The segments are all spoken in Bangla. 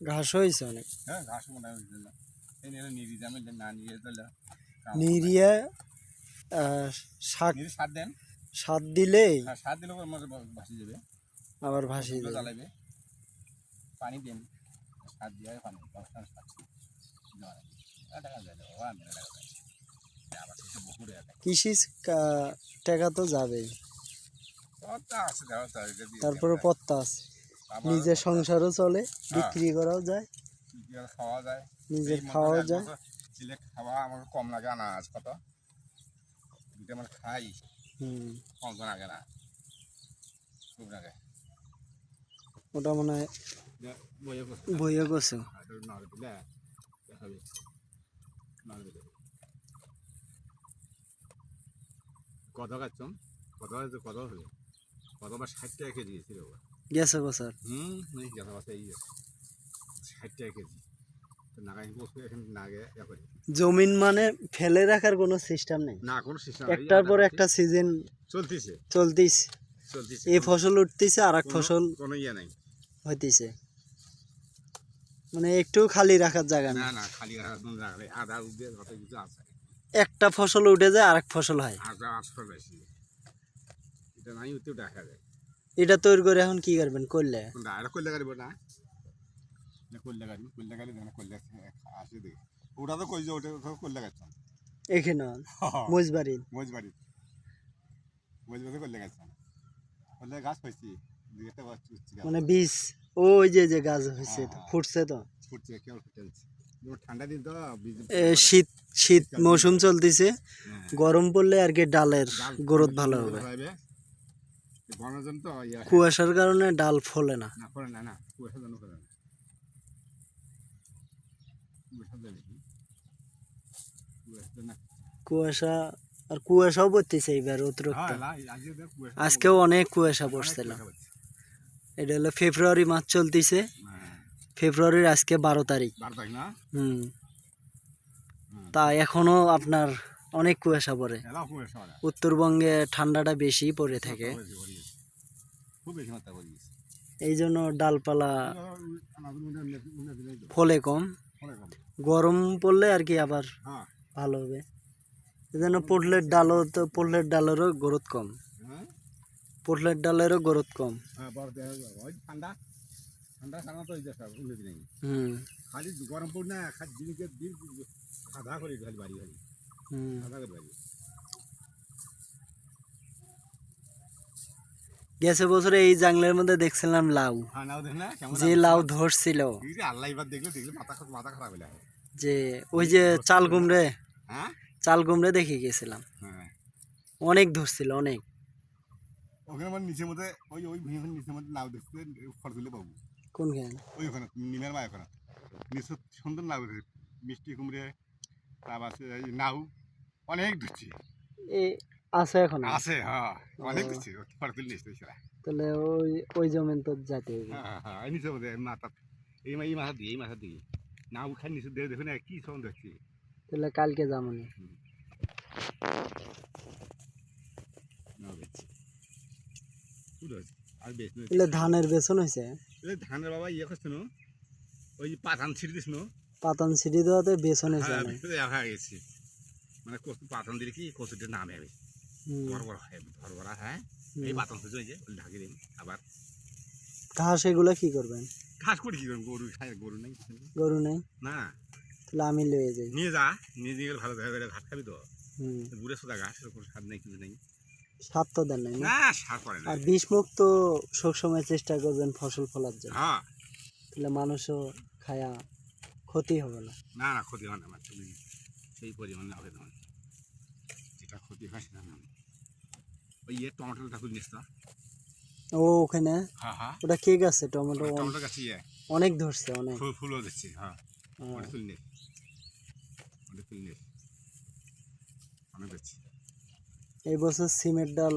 ঘাস হয়েছে অনেক। হ্যাঁ ঘাস মোটা হয়েছিল না নিয়ে তাহলে নিরিয়ে শাক সার দেন। আর সার দিলে ভাসি যাবে আবার ভাসিয়ে দেবে। জ্বালাবে পানি দেন। সার দিয়ে পানি দশটা সার কৃষি টাকা তো যাবেই। তারপরে পত্তা আছে। নিজের সংসারও চলে বিক্রি করাও যায় খাওয়া যায় নিজের খাওয়াও যায়। ছিলে খাওয়া আমার কম লাগে আনাজ কত দুটো আমার খাই হুম। কম লাগে না। খুব লাগে। ওটা মনে হয় বইয়ে গেছে দিলে কত খাচ্ছম কত কত হলো? কত বা ষাট টাকা কেজি ছিল গেছে বছর। হুম গেছে এই ষাট টাকা কেজি। জমিন মানে ফেলে রাখার কোনো সিস্টেম নেই। না কোনো সিস্টেম একটার পর একটা সিজন চলতেছে। চলতিস চলতেছে। এই ফসল উঠতেছে আর এক ফসল কোনো ইয়ে নাই। হইতেছে। মানে একটু খালি রাখার জায়গা না না খালি একদম রাখলে আধা উঠে কিছু আছে। একটা ফসল উঠে যায় আর এক ফসল হয়। আধা আটশো বেশি। এটা নাই দেখা যায়। এটা তৈরি করে এখন কি করবেন? করলে? এটা করলে গাড়ি না। করলে গাড়ি করলে গাড়ি দেখেন করলে আসে দেখি। ওটা তো কই যে ওটা তো করলে গেছে এখানে মজবাড়ি। মজবাড়ি। মজবাড়ি করলে গেছে করলে মানে বীজ ওই যে যে গাছ হয়েছে হ্যাঁ, হ্যাঁ। ফুটছে তো। ফুটছে শীত শীত মৌসুম চলতেছে। হ্যাঁ। গরম পড়লে আর কি ডালের ডাল গ্রোথ ভালো হবে। তো কুয়াশার কারণে ডাল ফলে না। না করে না না কুয়াশার জন্য করে না। কুয়াশা আর কুয়াশাও পড়তেছে এইবার অতিরিক্ত। হ্যাঁ আজকেও অনেক কুয়াশা পড়ছিল পড়ছে। এটা হলো ফেব্রুয়ারি মাস চলতেছে। হ্যাঁ, ফেব্রুয়ারির আজকে বারো তারিখ। হুম। তা এখনও আপনার অনেক কুয়াশা পড়ে। উত্তরবঙ্গে ঠান্ডাটা বেশি পড়ে থাকে। এই জন্য ডালপালা। ফলে কম। গরম পড়লে আর কি আবার হ্যাঁ, ভালো হবে। এই জন্য পোটলের ডালও তো পোটলের ডালেরও গ্রোথ কম। হ্যাঁ, পোটলের ডালেরও গ্রোথ কম। হ্যাঁ, হুম। খালি গরম খালি দিনকে দিন সাদা করে খালি বাড়ি বাড়ি করে বাড়ি। গেছে বছরে এই জাংলের মধ্যে দেখছিলাম লাউ। হ্যাঁ যে লাউ ধরছিল। যে ওই যে চাল কুমড়ে হ্যাঁ? চাল কুমড়ে দেখে গেছিলাম। হ্যাঁ। অনেক ধরছিল অনেক। ওখানে আমার নিচের মধ্যে ওই ওই নিচের মধ্যে নাও দেখতে খরচ দিলে পাবো। কোনখানে? ওই ওখানে নিমের মা ওখানে। নিচে সুন্দর দেখছি মিষ্টি কুমড়ে তারপর নাও অনেক ধরছি এ আছে এখন? আছে হ্যাঁ অনেক তাহলে ওই ওই জমিন তো যাতে হ্যাঁ হ্যাঁ হ্যাঁ এই মাথা এই মা- এই মাথা দিয়ে এই মাথা দিয়ে। নিচে দিয়ে দেখুন কি তাহলে কালকে যাব না ধানের বেসন হয়েছে? ধানের বাবা ইয়ে করছে না ওই যে পাতান ছিঁড়ে না। পাতান সিঁড়ি দেওয়াতে বেসন হয়েছে হ্যাঁ গেছে মানে কচু পাতান দিলে কি কচুটা নামে হবে বড় হয় বড় হ্যাঁ এই। পাতান যে ঢাকি দিন আবার। ঘাস এগুলো কি করবেন? ঘাস করে কি করব? গরু খায় গরু নেই গরু নেই? না। তাহলে আমি লয়ে যাই। নিয়ে যা নিয়ে নিয়ে গেলে ভালো দেখা করে ঘাস খাবি তো। বুড়ে সোদা ঘাস কোনো স্বাদ নেই কিছু নেই। সার তো দেন নাই না? সার করে না। আর বিষ মুক্ত সবসময় চেষ্টা করবেন ফসল ফলার জন্য। হ্যাঁ। তাহলে মানুষও খায়া ক্ষতি হবে না। না না ক্ষতি হবে না আমার সেই পরিমাণে হবে না যেটা ক্ষতি হয় সেটা না ওই ইয়ে টমেটোটা খুব নিস তো ও ওখানে? হ্যাঁ হ্যাঁ। ওটা কে গাছে টমেটো টমেটো গাছে ইয়ে। অনেক ধরছে অনেক। ফুল ফুলও দিচ্ছি হ্যাঁ। ওটা তুল ওটা তুল অনেক দিচ্ছি। এই বছর সিমের ডাল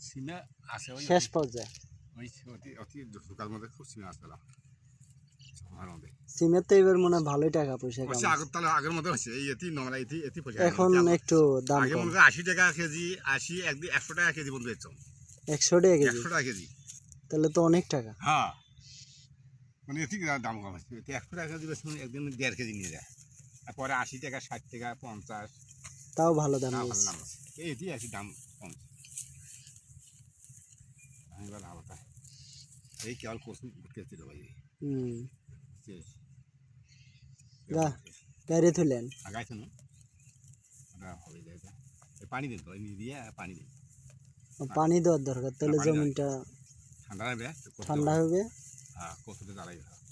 সিমে আছে ওই শেষ পর্যায়ে। ওই অতি অতি সকাল মধ্যে খুব সিমে আসতে সিমের তো এবার মনে হয় ভালোই টাকা পয়সা হচ্ছে আগের তাহলে আগের মতো হচ্ছে। এই এতি নমলা পয়সা। এখন একটু দাম আগে মনে করি আশি টাকা কেজি আশি একদিন একশো টাকা কেজি বন্ধু বেচছ একশো টাকা কেজি? একশো টাকা কেজি। তাহলে তো অনেক টাকা। হ্যাঁ। মানে এটি দাম কম আছে। একশো টাকা দিবে শুনে একদিন দেড় কেজি নিয়ে যায়। আর পরে আশি টাকা ষাট টাকা পঞ্চাশ। তাও ভালো দাম ভালো দাম আছে। এটি দাম কম এবার এই কেবল কচু ভাই? হুম। তুলেন। আগাইছে না? ওটা হবে পানি দিন তো দিয়ে পানি দিন পানি দেওয়ার দরকার তাহলে জমিটা ঠান্ডা হবে ঠান্ডা হবে। হ্যাঁ কচুটা জ্বালাই ভালো